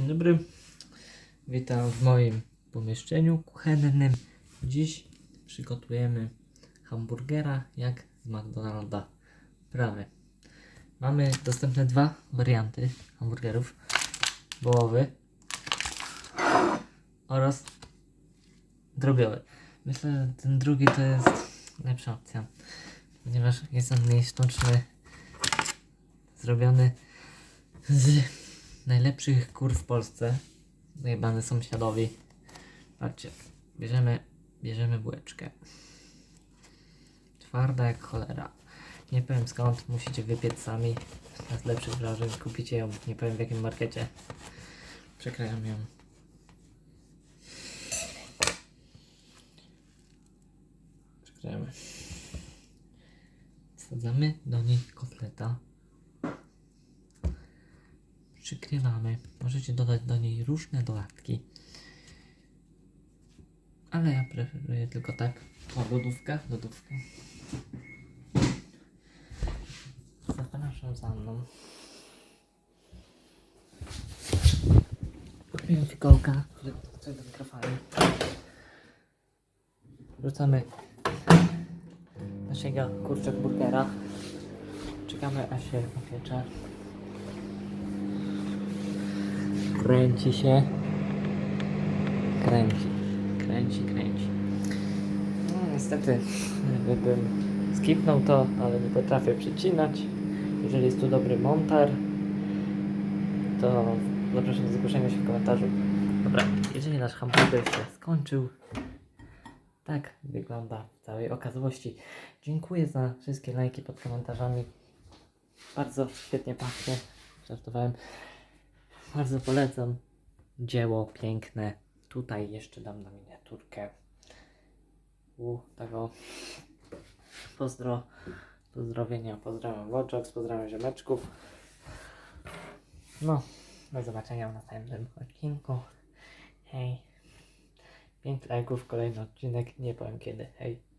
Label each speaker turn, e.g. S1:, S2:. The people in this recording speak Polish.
S1: Dzień dobry. Witam w moim pomieszczeniu kuchennym. Dziś przygotujemy hamburgera jak z McDonalda. Prawy. Mamy dostępne dwa warianty hamburgerów. Wołowy oraz drobiowy. Myślę, że ten drugi to jest lepsza opcja, ponieważ jest on mniej sztuczny, zrobiony z najlepszych kur w Polsce. Zajebane sąsiadowi. Patrzcie, bierzemy, bierzemy bułeczkę. Twarda jak cholera. Nie powiem skąd, musicie wypiec sami. Z lepszych wrażeń. Kupicie ją, nie powiem w jakim markecie. Przekrajam ją. Przekrajamy. Wsadzamy do niej kotleta. Przykrywamy. Możecie dodać do niej różne dodatki. Ale ja preferuję tylko tak. O, lodówka, lodówka. Zapraszam za mną. Kupiłem fikołka, do mikrofonu. Wrzucamy naszego kurczak burgera. Czekamy aż się opiecze. Kręci się. Kręci. Kręci, kręci. No niestety, gdybym skipnął to, ale nie potrafię przycinać. Jeżeli jest tu dobry montar, to zapraszam do zgłoszenia się w komentarzu. Dobra, jeżeli nasz hamburger się skończył, tak wygląda w całej okazałości. Dziękuję za wszystkie lajki pod komentarzami. Bardzo świetnie pachnie. Żartowałem. Bardzo polecam. Dzieło piękne. Tutaj jeszcze dam na miniaturkę. U tego pozdro, pozdrowienia. Pozdrawiam Watchox, pozdrawiam ziomeczków. No, do zobaczenia w następnym odcinku. Hej. 5 lajków, kolejny odcinek. Nie powiem kiedy. Hej.